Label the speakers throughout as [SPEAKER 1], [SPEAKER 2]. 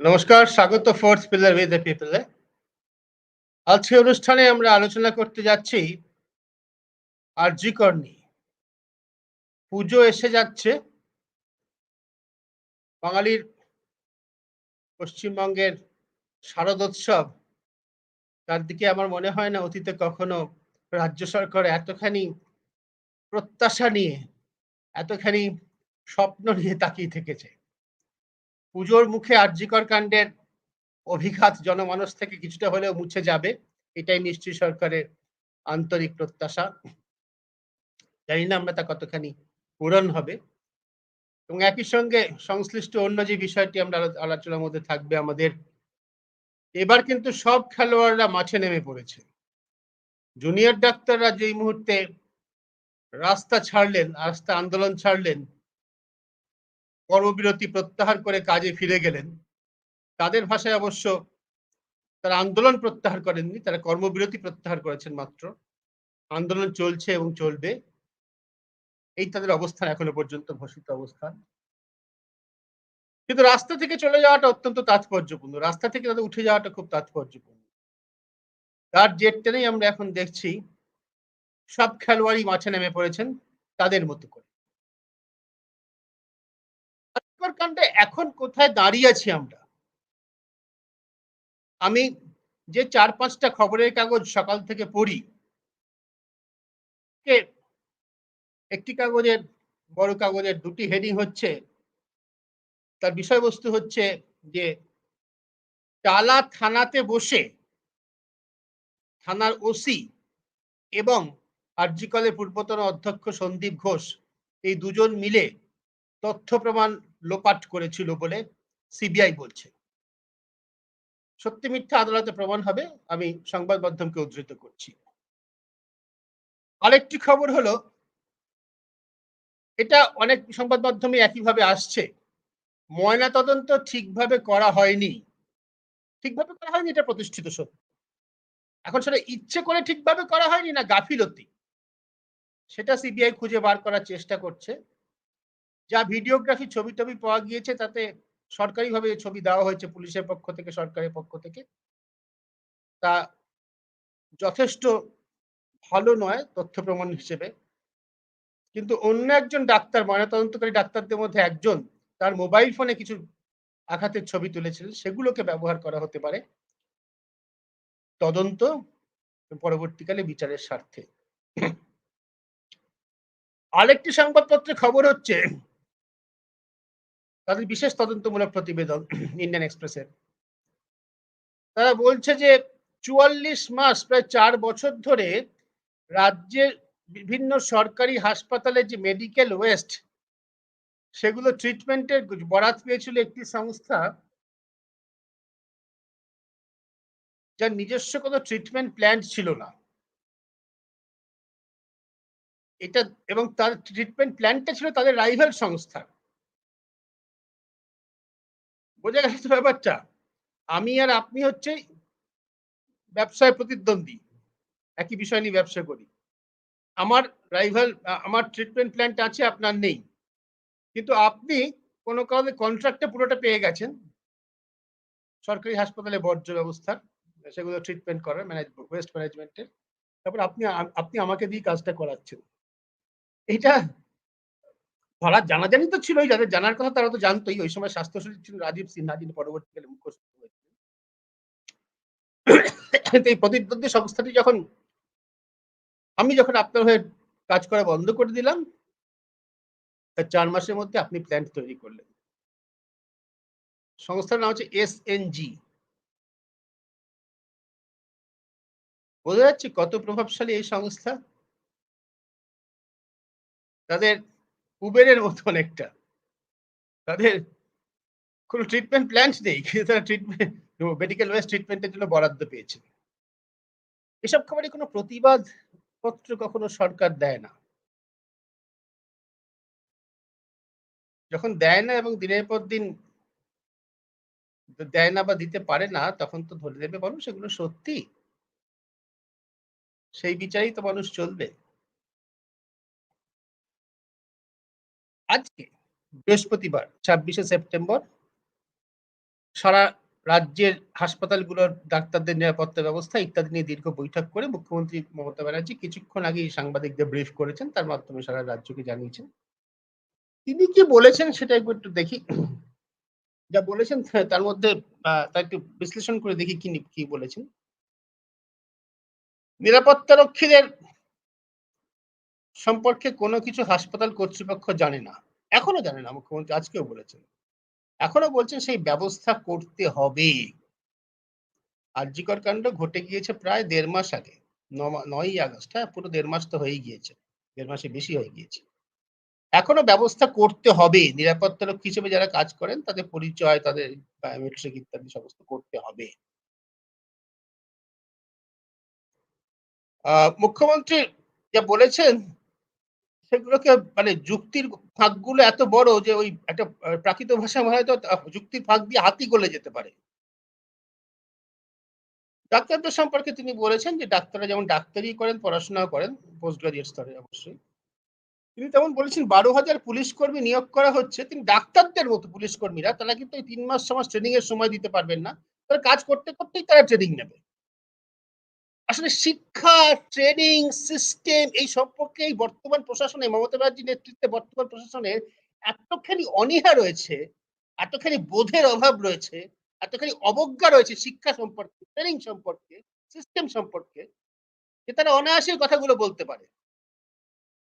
[SPEAKER 1] নমস্কার, স্বাগত fourth pillar with the পিপলে আজকে অনুষ্ঠানে আমরা আলোচনা করতে যাচ্ছি আরজিকর নিয়ে পুজো এসে যাচ্ছে। বাঙালির পশ্চিমবঙ্গের শারদোৎসব তার দিকে আমার মনে হয় না অতীতে কখনো রাজ্য সরকার এতখানি প্রত্যাশা নিয়ে, এতখানি স্বপ্ন নিয়ে তাকিয়ে থেকেছে। পুজোর মুখে আর্যিকর কাণ্ডের অভিঘাত জনমানস থেকে কিছুটা হলেও মুছে যাবে, এটাই নিশ্চয়ই সরকারের আন্তরিক প্রত্যাশা। জানি না আমরা তা কতখানি পূরণ হবে। এবং একই সঙ্গে সংশ্লিষ্ট অন্য যে বিষয়টি আমরা আলোচনার মধ্যে থাকবে আমাদের, এবার কিন্তু সব খেলোয়াড়রা মাঠে নেমে পড়েছে। জুনিয়র ডাক্তাররা যেই মুহূর্তে রাস্তা ছাড়লেন, রাস্তা আন্দোলন ছাড়লেন কর্মবিরতি প্রত্যাহার করে কাজে ফিরে গেলেন। তাদের ভাষায় অবশ্য তারা আন্দোলন প্রত্যাহার করেননি, তারা কর্মবিরতি প্রত্যাহার করেছেন মাত্র। আন্দোলন চলছে এবং চলবে। এই তাদের অবস্থান এখনও পর্যন্ত ঘোষিত অবস্থান। কিন্তু রাস্তা থেকে চলে যাওয়াটা অত্যন্ত তাৎপর্যপূর্ণ। রাস্তা থেকে তাদের উঠে যাওয়াটা খুব তাৎপর্যপূর্ণ। তার জেট টেনেই আমরা এখন দেখছি, সব খেলোয়াড়ই মাঠে নেমে পড়েছেন তাদের মতো করে। আজকের এখন কোথায় দাঁড়িয়ে আছি আমরা? আমি যে চার পাঁচটা খবরের কাগজ সকাল থেকে পড়ি একটি কাগজের, বড় কাগজের দুটি হেডিং হচ্ছে, তার বিষয়বস্তু হচ্ছে যে টালা থানাতে বসে থানার ওসি এবং আরজিকলের পূর্বতন অধ্যক্ষ সন্দীপ ঘোষ এই দুজন মিলে তথ্য প্রমাণ লোপাট করেছিল বলে সিবিআই বলছে। সত্যি মিথ্যা আদালতে প্রমাণ হবে, আমি সংবাদ মাধ্যমকে উদ্ধৃত করছি। আরেকটি খবর হলো, এটা অনেক সংবাদ মাধ্যমে একইভাবে আসছে। ময়না তদন্ত ঠিকভাবে করা হয়নি। ঠিকভাবে করা হয়নি এটা প্রতিষ্ঠিত সত্য। এখন সেটা ইচ্ছে করে ঠিকভাবে করা হয়নি না গাফিলতি? সেটা সিবিআই খুঁজে বার করার চেষ্টা করছে। যা ভিডিওগ্রাফি ছবি টবি পাওয়া গিয়েছে, তাতে সরকারিভাবে ছবি দেওয়া হয়েছে পুলিশের পক্ষ থেকে, সরকারের পক্ষ থেকে। তা যথেষ্ট ভালো নয় তথ্য প্রমাণ হিসেবে। কিন্তু অন্য একজন ডাক্তার, ময়নাতদন্তকারী ডাক্তারদের মধ্যে একজন তার মোবাইল ফোনে কিছু আঘাতের ছবি তুলেছিলেন, সেগুলোকে ব্যবহার করা হতে পারে। তদন্ত পরবর্তীকালে বিচারের স্বার্থে। আরেকটি সংবাদপত্রে খবর হচ্ছে তাদের বিশেষ তদন্তমূলক প্রতিবেদন ইন্ডিয়ান এক্সপ্রেসের। তারা বলছে যে চুয়াল্লিশ মাস, প্রায় চার বছর ধরে রাজ্যের বিভিন্ন সরকারি হাসপাতালে যে মেডিকেল ওয়েস্ট, সেগুলো ট্রিটমেন্টের বরাত পেয়েছিল একটি সংস্থা যার নিজস্ব কোনো ট্রিটমেন্ট প্ল্যান ছিল না। এটা এবং তার ট্রিটমেন্ট প্ল্যানটা ছিল তাদের রাইভাল সংস্থা। বোঝা গেছে ব্যাপারটা। আমি আর আপনি হচ্ছে ব্যবসায় প্রতিদ্বন্দ্বী। একই বিষয় নিয়ে ব্যবসা করি। আমার রাইভাল আমার ট্রিটমেন্ট প্ল্যানটা আছে, আপনার নেই। কিন্তু আপনি কোনো কারণে কন্ট্রাক্টে পুরোটা পেয়ে গেছেন। সরকারি হাসপাতালে বর্জ্য ব্যবস্থার, সেগুলো ট্রিটমেন্ট করার ম্যানেজ ওয়েস্ট ম্যানেজমেন্টের তারপর আপনি আপনি আমাকে দিয়ে কাজটা করাচ্ছেন। এটা ধরা জানাজানি তো ছিলই, যাদের জানার কথা তারা তো জানতোই। ওই সময় স্বাস্থ্য সচিব ছিলেন রাজীব সিনহা, যিনি পরবর্তীকালে মুখ্য সচিব হয়েছিলেন এই প্রতিদ্বন্দ্বী সংস্থাটি যখন আমি যখন আপনার হয়ে কাজ করা বন্ধ করে দিলাম চার মাসের মধ্যে আপনি প্ল্যান তৈরি করলেন। সংস্থার নাম হচ্ছে এস বোঝা যাচ্ছে কত প্রভাবশালী এই সংস্থা। তাদের উবেরের মতো অনেকটা তাদের কোনো ট্রিটমেন্ট প্ল্যান নেই, কিন্তু তারা ট্রিটমেন্ট মেডিকেল ওয়েস্ট ট্রিটমেন্টের জন্য বরাদ্দ পেয়েছে। এসব খবরে কোনো প্রতিবাদ পত্র কখনো সরকার দেয় না। যখন দেয় না এবং দিনের পর দিন দেয় না বা দিতে পারে না, তখন তো ধরে দেবে মানুষ এগুলো সত্যি। সেই বিচারেই তো মানুষ চলবে। আজকে বৃহস্পতিবার ছাব্বিশে সেপ্টেম্বর সারা রাজ্যের হাসপাতালগুলোর ডাক্তারদের নিরাপত্তা ব্যবস্থা ইত্যাদি নিয়ে দীর্ঘ বৈঠক করে মুখ্যমন্ত্রী মমতা ব্যানার্জি কিছুক্ষণ আগেই সাংবাদিকদের ব্রিফ করেছেন। তার মাধ্যমে সারা রাজ্যকে জানিয়েছেন। তিনি কি বলেছেন সেটা একটু দেখি। যা বলেছেন তার মধ্যে আহ, তা একটু বিশ্লেষণ করে দেখি কি কি বলেছেন। নিরাপত্তা রক্ষীদের সম্পর্কে কোনো কিছু হাসপাতাল কর্তৃপক্ষ জানে না। এখনও জানে না, মুখ্যমন্ত্রী আজকেও বলেছেন। এখনও বলছেন সেই ব্যবস্থা করতে হবে। আরজিকর কাণ্ড ঘটে গিয়েছে প্রায় দেড় মাস আগে নয়ই আগস্ট হ্যাঁ পুরো দেড় মাস তো হয়ে গিয়েছে, দেড় মাসে বেশি হয়ে গিয়েছে। এখনও ব্যবস্থা করতে হবে, নিরাপত্তা রক্ষী হিসেবে যারা কাজ করেন তাদের পরিচয়, তাদের বায়োমেট্রিক ইত্যাদি সমস্ত করতে হবে। মুখ্যমন্ত্রী যা বলেছেন সেগুলোকে মানে যুক্তির ফাঁকগুলো এত বড় যে ওই একটা প্রাকৃত ভাষা হয়তো আহ, যুক্তির ফাঁক দিয়ে হাতি গলে যেতে পারে। ডাক্তারদের সম্পর্কে তিনি বলেছেন যে ডাক্তাররা যেমন ডাক্তারি করেন পড়াশোনাও করেন পোস্ট গ্রাজুয়েট স্তরে অবশ্যই। তিনি তেমন বলেছেন বারো হাজার পুলিশ কর্মী নিয়োগ করা হচ্ছে। তিনি ডাক্তারদের মতো পুলিশ কর্মীরা তারা কিন্তু তিন মাস ছমাস ট্রেনিং এর সময় দিতে পারবেন না। তারা কাজ করতে করতেই তারা ট্রেনিং নেবে। আসলে শিক্ষা ট্রেনিং সিস্টেম এই সম্পর্কে বর্তমান প্রশাসনে, মমতা ব্যানার্জি নেতৃত্বে বর্তমান প্রশাসনের এতখানি অনীহা রয়েছে, এতখানি বোধের অভাব রয়েছে, এতখানি অবজ্ঞা রয়েছে শিক্ষা সম্পর্কে ট্রেনিং সম্পর্কে সিস্টেম সম্পর্কে, যে তারা অনায়াসে কথাগুলো বলতে পারে।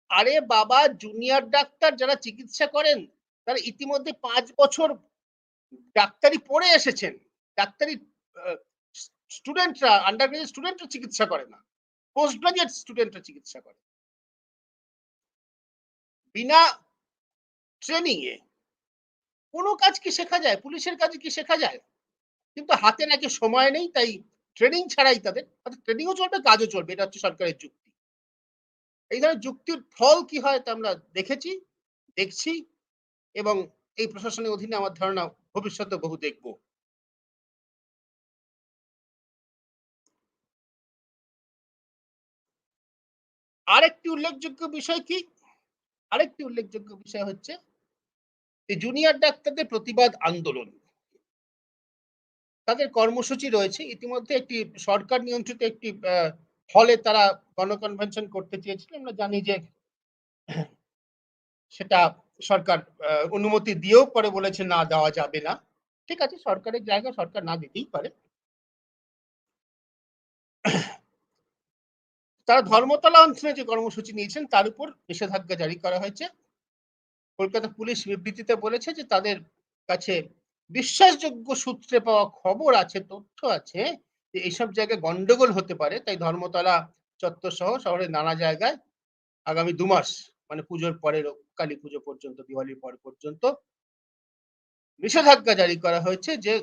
[SPEAKER 1] আরে বাবা জুনিয়র ডাক্তার যারা চিকিৎসা করেন, তারা ইতিমধ্যে পাঁচ বছর ডাক্তারি পড়ে এসেছেন, ডাক্তারি স্টুডেন্টরা আন্ডার গ্রাজুয়েট স্টুডেন্টরা চিকিৎসা করে না। পোস্ট গ্রাজুয়েট স্টুডেন্টরা চিকিৎসা করে। বিনা ট্রেনিং এ কোনো কাজ কি শেখা যায়? পুলিশের কাজ কি শেখা যায়? কিন্তু হাতে নাকি সময় নেই, তাই ট্রেনিং ছাড়াই তাদের ট্রেনিংও চলবে, কাজও চলবে, এটা হচ্ছে সরকারের যুক্তি। এই ধরনের যুক্তির ফল কি হয় তা আমরা দেখেছি, দেখছি, এবং এই প্রশাসনের অধীনে আমার ধারণা ভবিষ্যতে বহু দেখব। আরেকটি উল্লেখযোগ্য বিষয় কি? আরেকটি উল্লেখযোগ্য বিষয় হচ্ছে জুনিয়র ডাক্তারদের প্রতিবাদ আন্দোলন। তাদের কর্মসূচি রয়েছে। ইতিমধ্যে একটি সরকার নিয়ন্ত্রিত একটি হলে তারা গণকনভেনশন করতে চেয়েছিল। আমরা জানি যে সেটা সরকার অনুমতি দিয়েও পরে বলেছে না দেওয়া যাবে না। ঠিক আছে, সরকারের জায়গা সরকার না দিতেই পারে। তারা ধর্মতলা অঞ্চলে যে কর্মসূচি নিয়েছেন, তার উপর নিষেধাজ্ঞা জারি করা হয়েছে। কলকাতা পুলিশ বিবৃতিতে বলেছে যে তাদের কাছে বিশ্বাসযোগ্য সূত্রে পাওয়া খবর আছে, তথ্য আছে যে এইসব জায়গায় গন্ডগোল হতে পারে, তাই ধর্মতলা চত্বর সহ শহরের নানা জায়গায় আগামী দু মাস মানে পুজোর পরের কালী পুজো পর্যন্ত, দিওয়ালির পর পর্যন্ত নিষেধাজ্ঞা জারি করা হয়েছে যে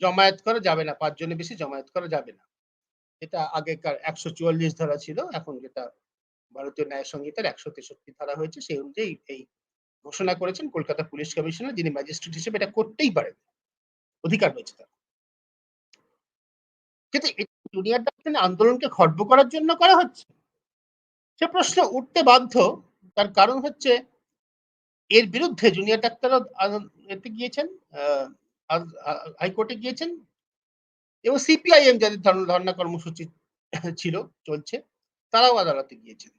[SPEAKER 1] জমায়েত করা যাবে না, পাঁচজনের বেশি জমায়েত করা যাবে না। এটা আগেকার একশো চুয়াল্লিশ ধারা ছিল, এখন যেটা ভারতীয় ন্যায় সংহিতার একশো তেষট্টি ধারা হয়েছে, সেই অনুযায়ী এই ঘোষণা করেছেন কলকাতা পুলিশ কমিশনার, যিনি ম্যাজিস্ট্রেট হিসেবে এটা করতেই পারেন। অধিকার রয়েছে তার। কিন্তু ডাক্তার আন্দোলনকে খর্ব করার জন্য করা হচ্ছে? সে প্রশ্ন উঠতে বাধ্য, তার কারণ হচ্ছে এর বিরুদ্ধে জুনিয়র ডাক্তাররা আ- এতে গিয়েছেন হাইকোর্টে গিয়েছেন এবং সিপিআইএম যাদের ধর্ণা কর্মসূচি ছিল, চলছে, তারাও আদালতে গিয়েছেন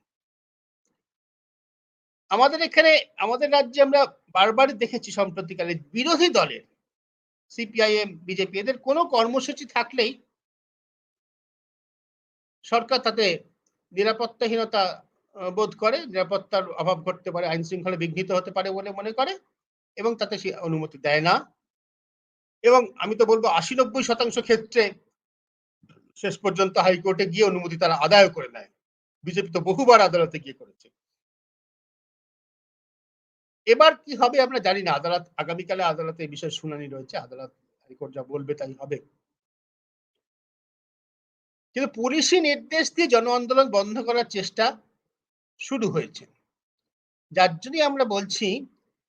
[SPEAKER 1] আমাদের এখানে, আমাদের রাজ্যে আমরা বারবার দেখেছি সম্প্রতিকালে বিরোধী দলের সিপিআইএম বিজেপি এদের কোনো কর্মসূচি থাকলেই সরকার তাতে নিরাপত্তাহীনতা বোধ করে, নিরাপত্তার অভাব ঘটতে পারে আইন শৃঙ্খলা বিঘ্নিত হতে পারে বলে মনে করে এবং তাতে সে অনুমতি দেয় না। এবং আমি তো বলব আশি নব্বই শতাংশ ক্ষেত্রে শেষ পর্যন্ত হাইকোর্টে গিয়ে অনুমতি তারা আদায় করে নেয়। বিজেপি তো বহুবার আদালতে গিয়ে করেছে। এবার কি হবে আমরা জানি না। আদালত, আগামীকালে আদালতে এই বিষয়ে শুনানি রয়েছে। আদালত, হাইকোর্ট যা বলবে তাই হবে। কিন্তু পুলিশি নির্দেশ দিয়ে জন আন্দোলন বন্ধ করার চেষ্টা শুরু হয়েছে। যার জন্যই আমরা বলছি,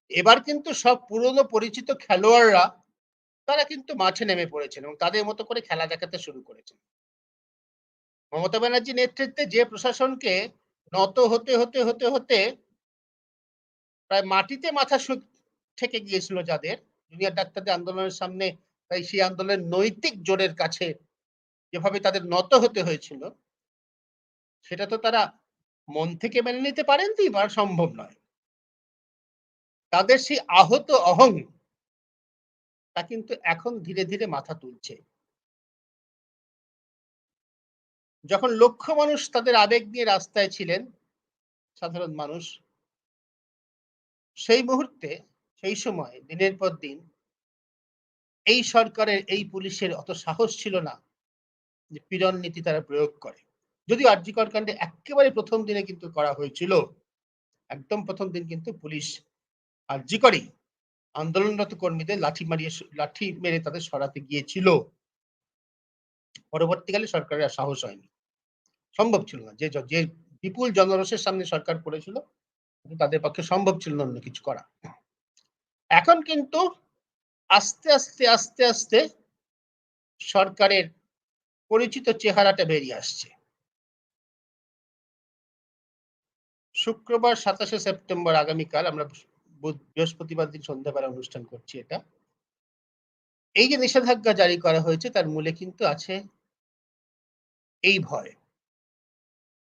[SPEAKER 1] এবার কিন্তু সব পুরনো পরিচিত খেলোয়াড়রা তারা কিন্তু মাঠে নেমে পড়েছেন এবং তাদের মতো করে খেলা দেখাতে শুরু করেছেন। মমতা ব্যানার্জি নেতৃত্বে যে প্রশাসনকে নত হতে হতে হতে হতে প্রায় মাটিতে মাথা ঠেকে গিয়েছিল যাদের, জুনিয়র ডাক্তারদের আন্দোলনের সামনে তাই সেই আন্দোলনের নৈতিক জোরের কাছে যেভাবে তাদের নত হতে হয়েছিল, সেটা তো তারা মন থেকে মেনে নিতে পারেননি বা সম্ভব নয়। তাদের সেই আহত অহং তা কিন্তু এখন ধীরে ধীরে মাথা তুলছে। যখন লক্ষ মানুষ তাদের আবেগ নিয়ে রাস্তায় ছিলেন, সাধারণ মানুষ, সেই মুহূর্তে, সেই সময়, দিনের পর দিন, এই সরকারের, এই পুলিশের অত সাহস ছিল না যে পীড়ন নীতি তারা প্রয়োগ করে। যদিও আর্যিকর কাণ্ডে একেবারে প্রথম দিনে কিন্তু করা হয়েছিল, একদম প্রথম দিন কিন্তু পুলিশ আর্যিকরই আন্দোলনরত কর্মীদের লাঠি মারিয়ে লাঠি মেরে তাদের সরাতে গিয়েছিল। পরবর্তীকালে সরকারের আর সাহস হয়নি। সম্ভব ছিল না। যে যে বিপুল জনরসের সামনে সরকার করেছিল তাদের পক্ষে সম্ভব ছিল না অন্য কিছু করা। এখন কিন্তু আস্তে আস্তে আস্তে আস্তে সরকারের পরিচিত চেহারাটা বেরিয়ে আসছে। শুক্রবার সাতাশে সেপ্টেম্বর আগামীকাল আমরা বৃহস্পতিবার দিন সন্ধ্যাবেলা অনুষ্ঠান করছি এটা। এই যে নিষেধাজ্ঞা জারি করা হয়েছে, তার মূলে কিন্তু আছে এই ভয়।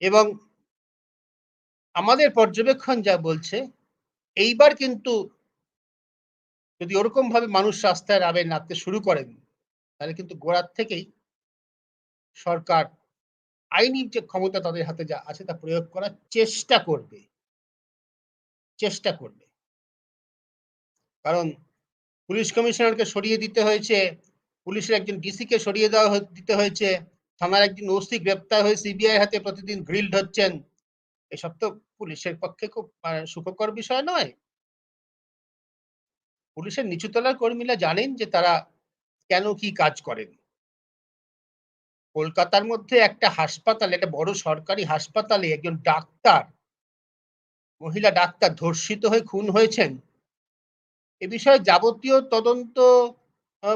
[SPEAKER 1] এবং আমাদের পর্যবেক্ষণ যা বলছে, এইবার কিন্তু যদি ওরকম ভাবে মানুষ রাস্তায় রাবে নামতে শুরু করেন, তাহলে কিন্তু গোড়ার থেকেই সরকার আইনি যে ক্ষমতা তাদের হাতে যা আছে তা প্রয়োগ করার চেষ্টা করবে। চেষ্টা করবে। কারণ পুলিশ কমিশনারকে সরিয়ে দিতে হয়েছে, পুলিশের একজন ডিসি কে সরিয়ে দেওয়া দিতে হয়েছে, থানার একজন ওসি গ্রেপ্তার হয়ে সিবিআই হাতে প্রতিদিন গ্রিলড হচ্ছেন এসব তো পুলিশের পক্ষে খুব সুখকর বিষয় নয়। পুলিশের নিচুতলার কর্মীরা জানেন যে তারা কেন কি কাজ করেন। কলকাতার মধ্যে একটা হাসপাতাল, একটা বড় সরকারি হাসপাতালে একজন ডাক্তার, মহিলা ডাক্তার ধর্ষিত হয়ে খুন হয়েছেন। এ বিষয়ে যাবতীয় তদন্ত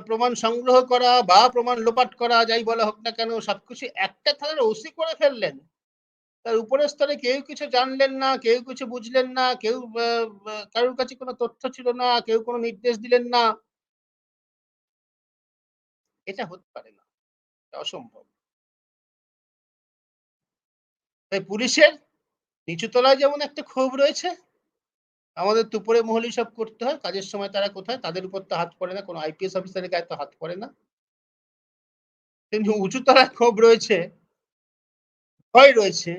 [SPEAKER 1] প্রমাণ সংগ্রহ করা বা প্রমাণ লোপাট করা, যাই বলা হোক না কেন সবকিছু একটা থানার ওসি করে ফেললেন। তার উপরের স্তরে কেউ কিছু জানলেন না, কেউ কিছু বুঝলেন না, কেউ কারোর কাছে কোনো তথ্য ছিল না, কেউ কোনো নির্দেশ দিলেন না। এটা হতে পারে না অসম্ভব। তাই পুলিশের নিচুতলায় যেমন একটা ক্ষোভ রয়েছে আমাদের দুপুরে মহলি সব করতে হয়, কাজের সময় তারা কোথায়? তাদের উপর তো হাত পড়ে না, কোনো আইপিএস অফিসারের গায়ে তো হাত পড়ে না। কিন্তু উঁচুতলায় ক্ষোভ রয়েছে, ভয় রয়েছে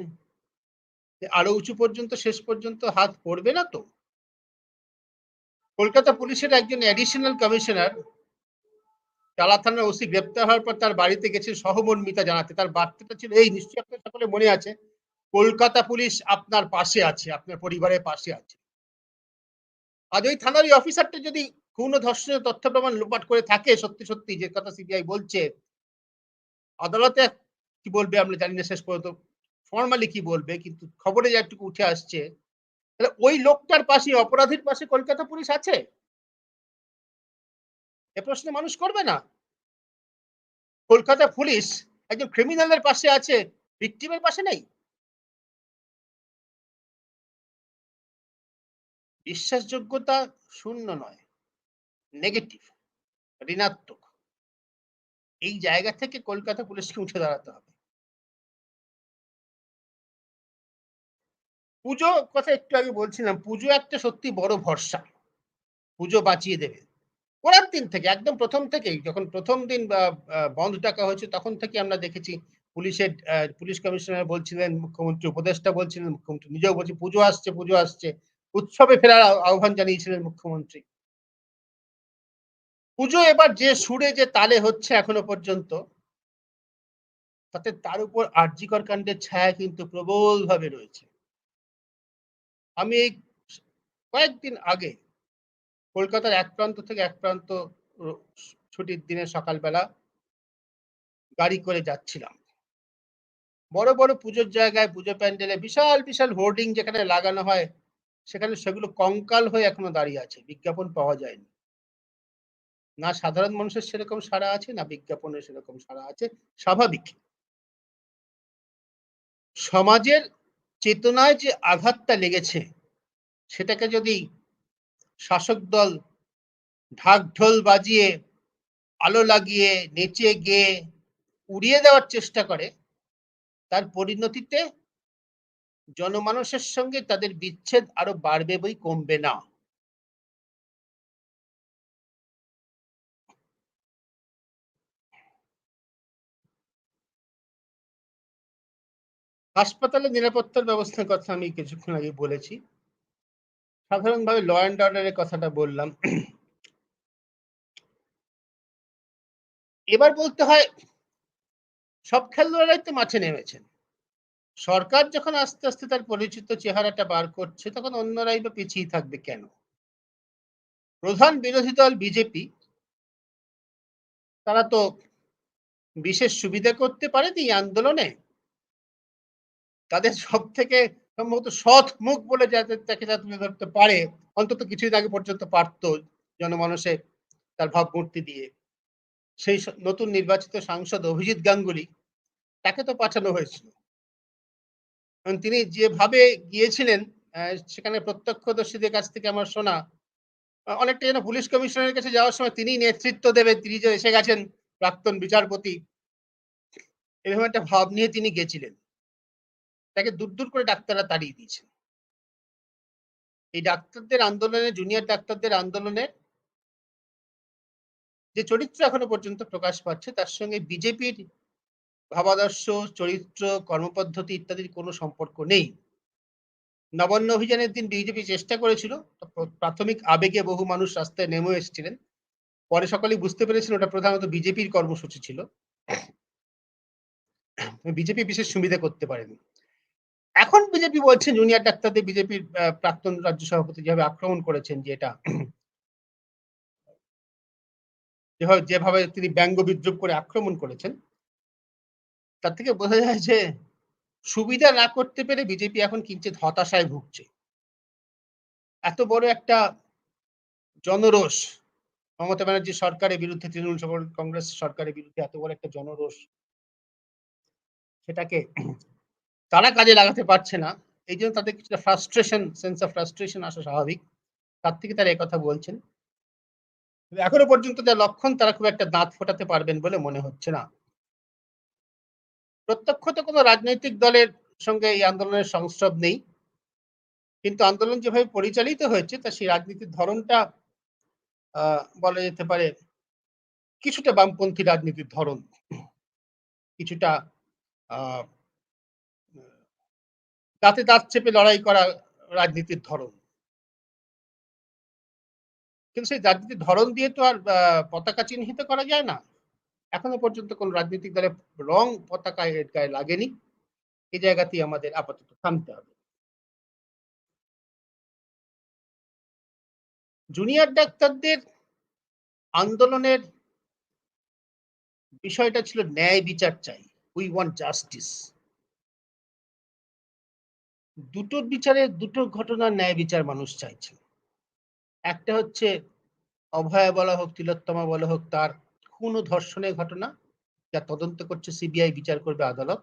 [SPEAKER 1] আরও উঁচু পর্যন্ত, শেষ পর্যন্ত হাত পড়বে না তো? কলকাতা পুলিশের একজন অ্যাডিশনাল কমিশনার টালা থানার ওসি গ্রেপ্তার হওয়ার পর তার বাড়িতে গেছে সহমর্মিতা জানাতে। তার বার্তাটা ছিল এই, নিশ্চয়ই আপনার সকলে মনে আছে, কলকাতা পুলিশ আপনার পাশে আছে, আপনার পরিবারের পাশে আছে। আজ ওই থানার অফিসারটা যদি খুন ও ধর্ষণের তথ্য প্রমাণ লোপাট করে থাকে, সত্যি সত্যি যে কথা সিবিআই বলছে, আদালতে কি বলবে আমরা জানি না, শেষ পর্যন্ত ফর্মালি কি বলবে, কিন্তু খবরে যা একটু উঠে আসছে, তাহলে ওই লোকটার পাশে, অপরাধীর পাশে কলকাতা পুলিশ আছে? এ প্রশ্ন মানুষ করবে না। কলকাতা পুলিশ একজন ক্রিমিনালের পাশে আছে ভিকটিমের পাশে নেই। বিশ্বাসযোগ্যতা শূন্য নয় নেগেটিভ ঋণাত্মক। এই জায়গা থেকে কলকাতা পুলিশকে উঠে দাঁড়াতে হবে। পুজো কথা একটু আগে বলছিলাম, পুজো একটা সত্যি বড় ভরসা। পুজো বাঁচিয়ে দেবে। পরের দিন থেকে, একদম প্রথম থেকেই, যখন প্রথম দিন বন্ধ টাকা হয়েছে, তখন থেকে আমরা দেখেছি পুলিশের পুলিশ কমিশনার বলছিলেন, মুখ্যমন্ত্রী, উপদেষ্টা বলছিলেন, মুখ্যমন্ত্রী, নিজেও বলছি, পুজো আসছে পুজো আসছে। উৎসবে ফেরার আহ্বান জানিয়েছিলেন মুখ্যমন্ত্রী। পুজো এবার যে সুরে যে তালে হচ্ছে এখনও পর্যন্ত, তাতে তার উপর আর্যিকর কাণ্ডের ছায়া কিন্তু প্রবল ভাবে রয়েছে। আমি এই কয়েকদিন আগে কলকাতার এক প্রান্ত থেকে এক প্রান্ত ছুটির দিনে সকালবেলা গাড়ি করে যাচ্ছিলাম। বড় বড় পুজোর জায়গায় পুজো প্যান্ডেলে বিশাল বিশাল হোর্ডিং যেখানে লাগানো হয় সেখানে সেগুলো কঙ্কাল হয়ে এখনও দাঁড়িয়ে আছে, বিজ্ঞাপন পাওয়া যায়নি। না সাধারণ মানুষের সেরকম সারা আছে, না বিজ্ঞাপনের সেরকম সারা আছে, স্বাভাবিক। সমাজের চেতনায় যে আঘাতটা লেগেছে, সেটাকে যদি শাসক দল ঢাক ঢোল বাজিয়ে, আলো লাগিয়ে, নেচে গেয়ে উড়িয়ে দেওয়ার চেষ্টা করে, তার পরিণতিতে জনমানুষের সঙ্গে তাদের বিচ্ছেদ আরও বাড়বে বই কমবে না। হাসপাতালে নিরাপত্তার ব্যবস্থার কথা আমি কিছুক্ষণ আগে বলেছি। সাধারণভাবে ল অ্যান্ড অর্ডারের কথাটা বললাম। এবার বলতে হয়, সব খেলোয়াড়রাই তো মাঠে নেমেছেন। সরকার যখন আস্তে আস্তে তার পরিচিত চেহারাটা বার করছে, তখন অন্যরাই বা পিছিয়ে থাকবে কেন? প্রধান বিরোধী দল বিজেপি, তারা তো বিশেষ সুবিধা করতে পারেনি এই আন্দোলনে। তাদের সব থেকে সম্ভবত সৎ মুখ বলে যাদের তাকে যা তুলে ধরতে পারে, অন্তত কিছুদিন আগে পর্যন্ত পারত জনমানসে তার ভাবমূর্তি দিয়ে। সেই নতুন নির্বাচিত সাংসদ অভিজিৎ গাঙ্গুলি, তাকে তো পাঠানো হয়েছিল। তিনি যেভাবে গিয়েছিলেন সেখানে প্রত্যক্ষদর্শীদের কাছ থেকে আমার শোনা অনেকটা যেন পুলিশ কমিশনারের কাছে যাওয়ার সময় তিনি নেতৃত্ব দেবেন, তিনি যে এসে গেছেন প্রাক্তন বিচারপতি, এরকম একটা ভাব নিয়ে তিনি গেছিলেন। তাকে দূর দূর করে ডাক্তাররা তাড়িয়ে দিয়েছেন এই ডাক্তারদের আন্দোলনে, জুনিয়র ডাক্তারদের আন্দোলনে যে চরিত্র এখনও পর্যন্ত প্রকাশ পাচ্ছে, তার সঙ্গে বিজেপির ভাবাদর্শ, চরিত্র, কর্মপদ্ধতি ইত্যাদির কোনো সম্পর্ক নেই। নবান্ন অভিযানের দিন বিজেপি চেষ্টা করেছিল প্রাথমিক আবেগে বহু মানুষ রাস্তায় নেমে এসেছিলেন। পরে সকালে বুঝতে পেরেছিল ওটা প্রধানত বিজেপির কর্মসূচি ছিল। বিজেপি বিশেষ সুবিধা করতে পারেনি। এখন বিজেপি বলছে, জুনিয়র ডাক্তারদের বিজেপির প্রাক্তন রাজ্য সভাপতি যেভাবে আক্রমণ করেছেন যে এটা যেভাবে তিনি ব্যঙ্গ বিদ্রুপ করে আক্রমণ করেছেন তার থেকে বোঝা যায় যে সুবিধা না করতে পেরে বিজেপি এখন কিঞ্চিত হতাশায় ভুগছে। এত বড় একটা জনরোষ মমতা ব্যানার্জি সরকারের বিরুদ্ধে, তৃণমূল কংগ্রেস সরকারের বিরুদ্ধে এত বড় একটা জনরোষ, সেটাকে তারা কাজে লাগাতে পারছে না। এই জন্য তাদের কিছুটা ফ্রাস্ট্রেশন সেন্স অফ ফ্রাস্ট্রেশন আসা স্বাভাবিক। তার থেকে তারা কথা বলছেন। এখনও পর্যন্ত যা লক্ষণ তারা খুব একটা দাঁত ফোটাতে পারবেন বলে মনে হচ্ছে না। প্রত্যক্ষত কোনো রাজনৈতিক দলের সঙ্গে এই আন্দোলনের সংস্রব নেই। কিন্তু আন্দোলন যেভাবে পরিচালিত হয়েছে, তা সেই রাজনীতির ধরনটা বলা যেতে পারে, কিছুটা বামপন্থী রাজনীতির ধরন। কিছুটা দাঁতে দাঁত চেপে লড়াই করা রাজনীতির ধরন। কিন্তু সেই রাজনীতির ধরন দিয়ে তো আর পতাকা চিহ্নিত করা যায় না। এখনও পর্যন্ত কোন রাজনৈতিক দলের রং পতাকায় গায়ে লাগেনি। এই জায়গাতেই আমাদের আপাতত থামতে হবে। জুনিয়র ডাক্তারদের আন্দোলনের বিষয়টা ছিল ন্যায় বিচার চাই। উই ওয়ান্ট জাস্টিস দুটোর বিচারে দুটো ঘটনার ন্যায় বিচার মানুষ চাইছে একটা হচ্ছে অভয়া বলা হোক তিলোত্তমা বলা হোক তার খুন ও ধর্ষণের ঘটনা যা তদন্ত করছে সিবিআই, বিচার করবে আদালত।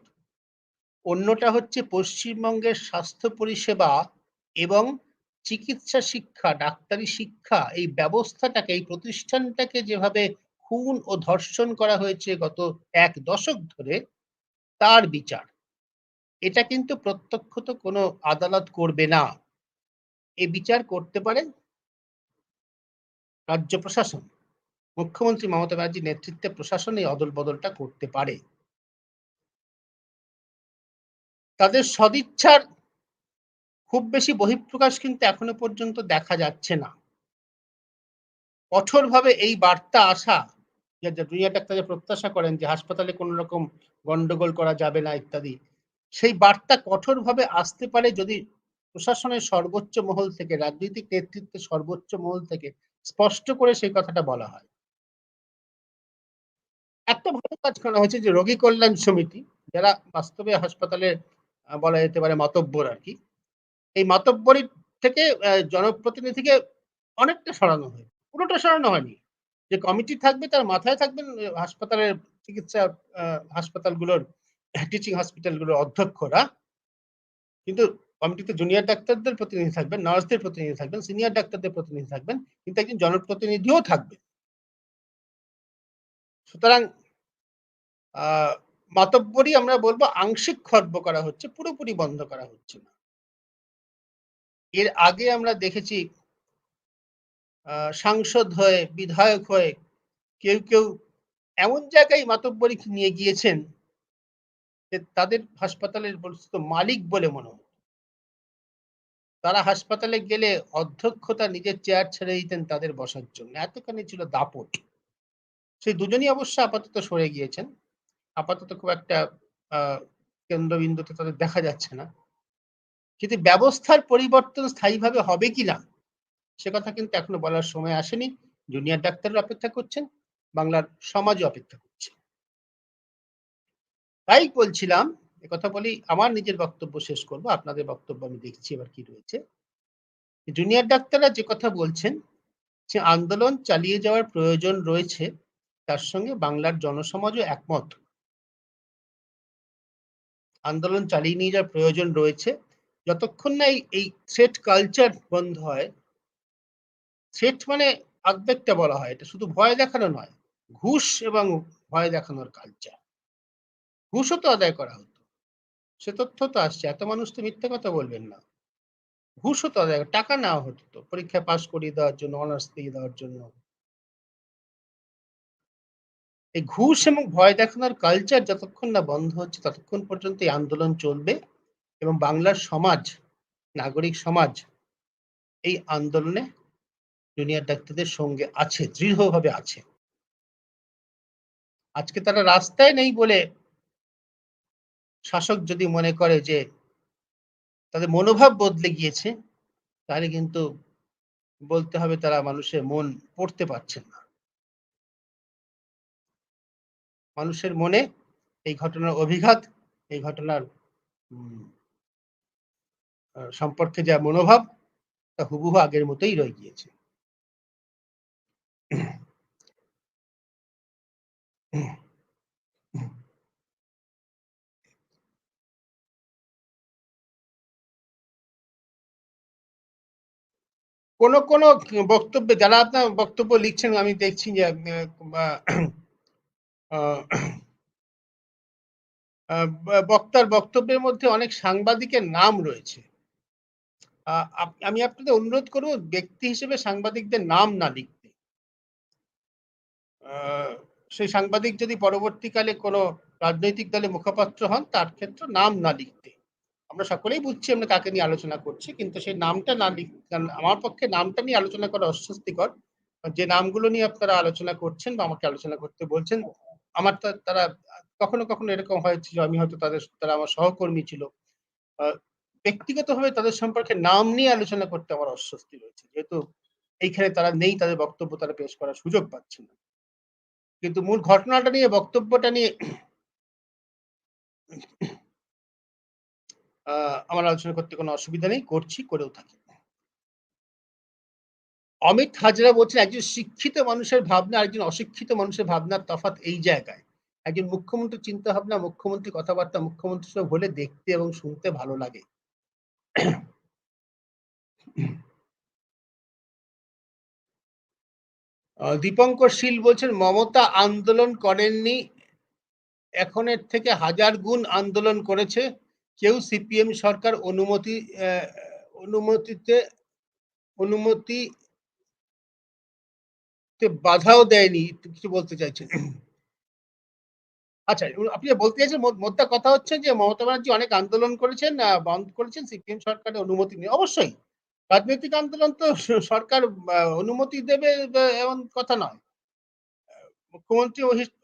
[SPEAKER 1] অন্যটা হচ্ছে পশ্চিমবঙ্গের স্বাস্থ্য পরিষেবা এবং চিকিৎসা শিক্ষা, ডাক্তারি শিক্ষা। এই ব্যবস্থাটাকে, এই প্রতিষ্ঠানটাকে যেভাবে খুন ও ধর্ষণ করা হয়েছে গত এক দশক ধরে, তার বিচার। এটা কিন্তু প্রত্যক্ষত কোনো আদালত করবে না। এ বিচার করতে পারে রাজ্য প্রশাসন। মুখ্যমন্ত্রী মমতা ব্যানার্জির নেতৃত্বে প্রশাসন এই অদল বদলটা করতে পারে। তাদের সদিচ্ছার খুব বেশি বহিঃপ্রকাশ কিন্তু এখনও পর্যন্ত দেখা যাচ্ছে না। কঠোরভাবে এই বার্তা আসা, যে দুনিয়া ডাক্তার প্রত্যাশা করেন যে হাসপাতালে কোনো রকম গন্ডগোল করা যাবে না ইত্যাদি, সেই বার্তা কঠোরভাবে আসতে পারে যদি প্রশাসনের সর্বোচ্চ মহল থেকে, রাজনৈতিক নেতৃত্বের সর্বোচ্চ মহল থেকে স্পষ্ট করে সেই কথাটা বলা হয়। একটা ভালো কাজ করা হয়েছে যে রোগী কল্যাণ সমিতি, যারা বাস্তবে হাসপাতালে বলা যেতে পারে মাতব্বর আর কি, এই মাতব্বরী থেকে জনপ্রতিনিধিকে অনেকটা সরানো হয় পুরোটা সরানো হয়নি। যে কমিটি থাকবে, তার মাথায় থাকবেন হাসপাতালের চিকিৎসা হাসপাতালগুলোর, টিচিং হসপিটালগুলোর অধ্যক্ষরা। কিন্তু কমিটিতে জুনিয়র ডাক্তারদের প্রতিনিধি থাকবেন, নার্সদের প্রতিনিধি থাকবেন, সিনিয়র ডাক্তারদের প্রতিনিধি থাকবেন, কিন্তু একজন জনপ্রতিনিধিও থাকবেন। সুতরাং মাতব্বরই আমরা বলব আংশিক খর্ব করা হচ্ছে, পুরোপুরি বন্ধ করা হচ্ছে না। এর আগে আমরা দেখেছি সাংসদ হয়ে, বিধায়ক হয়ে কেউ কেউ এমন জায়গায় মাতব্বরী নিয়ে গিয়েছেন যে তাদের হাসপাতালের মালিক বলে মনে হয় তারা হাসপাতালে গেলে অধ্যক্ষতা নিজের চেয়ার ছেড়ে দিতেন তাদের বসার জন্য। এতখানি ছিল দাপট। সেই দুজনই অবশ্য আপাতত সরে গিয়েছেন। আপাতত খুব একটা কেন্দ্রবিন্দুতে তাদের দেখা যাচ্ছে না। কিন্তু ব্যবস্থার পরিবর্তন স্থায়ীভাবে হবে কি না, সে কথা কিন্তু এখনও বলার সময় আসেনি। জুনিয়র ডাক্তাররা অপেক্ষা করছেন, বাংলার সমাজ অপেক্ষা করছে। তাই বলছিলাম কথা বলি আমার নিজের বক্তব্য শেষ করব, আপনাদের বক্তব্য আমি দেখছি এবার কি রয়েছে। জুনিয়র ডাক্তাররা যে কথা বলছেন, যে আন্দোলন চালিয়ে যাওয়ার প্রয়োজন রয়েছে তার সঙ্গে বাংলার জনসমাজও একমত। আন্দোলন চালিয়ে নিয়ে যাওয়ার প্রয়োজন রয়েছে। যতক্ষণ না এই থ্রেট কালচার বন্ধ হয় থ্রেট মানে আর্ধেকটা বলা হয় এটা। শুধু ভয় দেখানো নয়, ঘুষ এবং ভয় দেখানোর কালচার ঘুষও তো আদায় করা হতো। সে তথ্য তো আসছে, এত মানুষ তো মিথ্যে কথা বলবেন না। ঘুষও তো আদায় টাকা নেওয়া হতো পরীক্ষায় পাশ করিয়ে দেওয়ার জন্য অনার্স দিয়ে দেওয়ার জন্য। এই ঘুষ এবং ভয় দেখানোর কালচার যতক্ষণ না বন্ধ হচ্ছে, ততক্ষণ পর্যন্ত এই আন্দোলন চলবে এবং বাংলার সমাজ, নাগরিক সমাজ এই আন্দোলনে জুনিয়র ডাক্তারদের সঙ্গে আছে, দৃঢ়ভাবে আছে। আজকে তারা রাস্তায় নেই বলে শাসক যদি মনে করে যে তাদের মনোভাব বদলে গিয়েছে, তাহলে কিন্তু বলতে হবে তারা মানুষের মন পড়তে পারছেন না। মানুষের মনে এই ঘটনার অভিঘাত, এই ঘটনার সম্পর্কে যা মনোভাব, তা হুবহু আগের মতোই রয়ে গিয়েছে। কোন কোন বক্তব্যে, যারা আপনার বক্তব্য লিখছেন, আমি দেখছি যে বক্তার বক্তব্যের মধ্যে অনেক সাংবাদিকের নাম রয়েছে। আমি আপনাদের অনুরোধ করব ব্যক্তি হিসেবে সাংবাদিকদের নাম না লিখতে। সেই সাংবাদিক যদি পরবর্তীকালে কোনো রাজনৈতিক দলে মুখপাত্র হন, তার ক্ষেত্রে নাম না লিখতে। আমরা সকলেই বুঝছি, আমরা কাকে নিয়ে আলোচনা করছি, কিন্তু সেই নামটা না লিখ, আমার পক্ষে নামটা নিয়ে আলোচনা করা অস্বস্তিকর। যে নামগুলো নিয়ে আপনারা আলোচনা করছেন বা আমাকে আলোচনা করতে বলছেন আমার তারা, কখনো কখনো এরকম হয়েছে যে, আমি হয়তো তাদের, তারা আমার সহকর্মী ছিল। ব্যক্তিগতভাবে তাদের সম্পর্কে নাম নিয়ে আলোচনা করতে আমার অস্বস্তি রয়েছে। যেহেতু এইখানে তারা নেই, তাদের বক্তব্য তারা পেশ করার সুযোগ পাচ্ছে না। কিন্তু মূল ঘটনাটা নিয়ে, বক্তব্যটা নিয়ে আমার আলোচনা করতে কোনো অসুবিধা নেই। করছি, করেও থাকি। অমিত হাজরা বলছেন, একজন শিক্ষিত মানুষের ভাবনা আর একজন অশিক্ষিত মানুষের ভাবনার তফাৎ এই জায়গায়। একজন মুখ্যমন্ত্রী চিন্তা ভাবনা মুখ্যমন্ত্রী কথাবার্তা মুখ্যমন্ত্রী সব হলে দেখতে এবং শুনতে ভালো লাগে। দীপঙ্কর শীল বলছেন, মমতা আন্দোলন করেননি এখনের থেকে হাজার গুণ আন্দোলন করেছে। কেউ সিপিএম সরকার অনুমতি অনুমতিতে, অনুমতি বাধাও দেয়নি কিছু বলতে চাইছেন আচ্ছা আপনি বলতে চাইছেন মোদ্দা কথা হচ্ছে যে মমতা ব্যানার্জি অনেক আন্দোলন করেছেন বন্ধ করেছেন, সিপিএম সরকারের অনুমতি নেই অবশ্যই, রাজনৈতিক আন্দোলন তো সরকার অনুমতি দেবে এমন কথা নয়। মুখ্যমন্ত্রী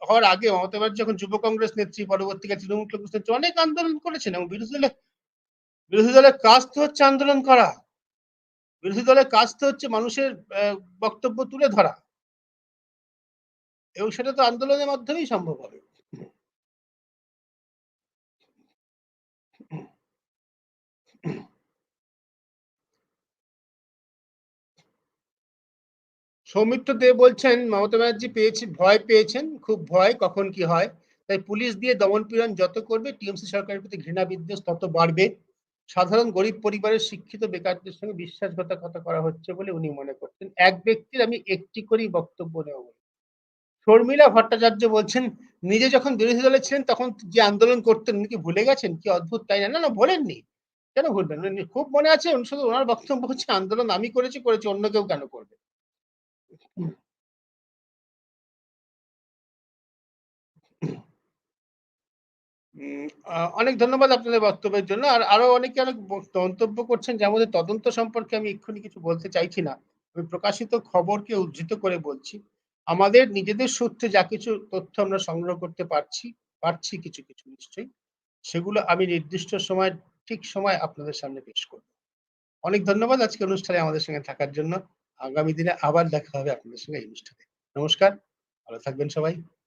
[SPEAKER 1] হওয়ার আগে মমতা ব্যানার্জি যখন যুব কংগ্রেস নেত্রী, পরবর্তীকালে তৃণমূল কংগ্রেস নেত্রী অনেক আন্দোলন করেছেন এবং বিরোধী দলের বিরোধী দলের কাজ তো হচ্ছে আন্দোলন করা। বিরোধী দলের কাজ তো হচ্ছে মানুষের বক্তব্য তুলে ধরা। এবং সেটা তো আন্দোলনের মাধ্যমেই সম্ভব হবে। সৌমিত্র দে বলছেন, মমতা ব্যানার্জি পেয়েছে, ভয় পেয়েছেন, খুব ভয়, কখন কি হয়? তাই পুলিশ দিয়ে দমন পীড়ন যত করবে, টিএমসি সরকারের প্রতি ঘৃণা বিদ্বেষ তত বাড়বে। সাধারণ গরিব পরিবারের শিক্ষিত বেকারদের সঙ্গে বিশ্বাসঘাতকতা করা হচ্ছে বলে উনি মনে করছেন। এক ব্যক্তির আমি একটি করেই বক্তব্য নেওয়া শর্মিলা ভট্টাচার্য বলছেন, নিজে যখন বিরোধী দলে ছিলেন তখন যে আন্দোলন করতেন উনি কি ভুলে গেছেন? কি অদ্ভুত তাই না? না, না ভোলেননি। কেন ভুলবেন? খুব মনে আছে শুধু উনার বক্তব্য হচ্ছে আন্দোলন আমি করেছি, করেছি অন্য কেউ কেন করবে? অনেক ধন্যবাদ আপনাদের বক্তব্যের জন্য। আর আরও অনেকে অনেক মন্তব্য করছেন যার মধ্যে তদন্ত সম্পর্কে আমি এক্ষুনি কিছু বলতে চাইছি না। আমি প্রকাশিত খবরকে উদ্ধৃত করে বলছি। আমাদের নিজেদের সূত্রে যা কিছু তথ্য আমরা সংগ্রহ করতে পারছি, পারছি কিছু, কিছু নিশ্চয়ই। সেগুলো আমি নির্দিষ্ট সময় ঠিক সময় আপনাদের সামনে পেশ করব। অনেক ধন্যবাদ আজকে অনুষ্ঠানে আমাদের সঙ্গে থাকার জন্য। আগামী দিনে আবার দেখা হবে আপনাদের সঙ্গে এই অনুষ্ঠানে। নমস্কার, ভালো থাকবেন সবাই।